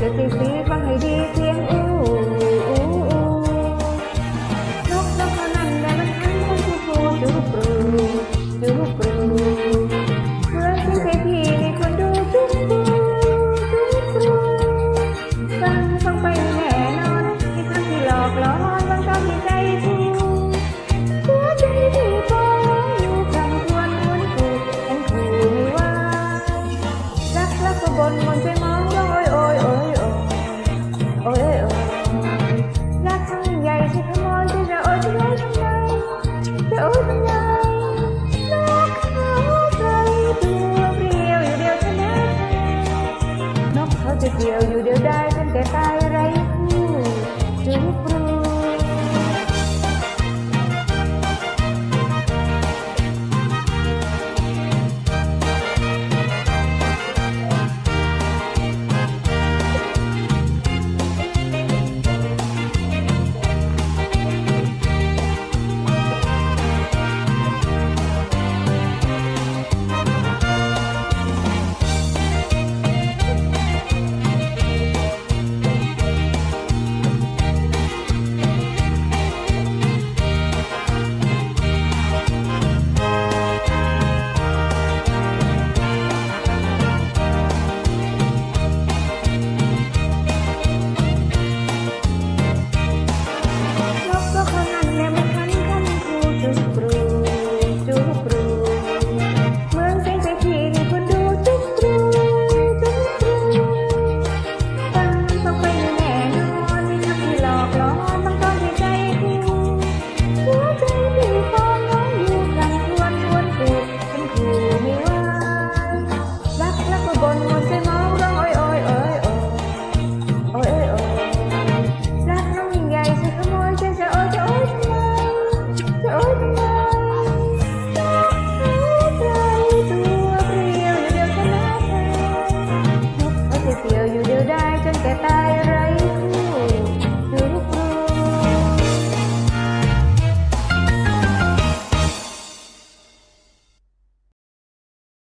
для тижня. เดียวอยู่เดียวได้ตั้งแต่ตาย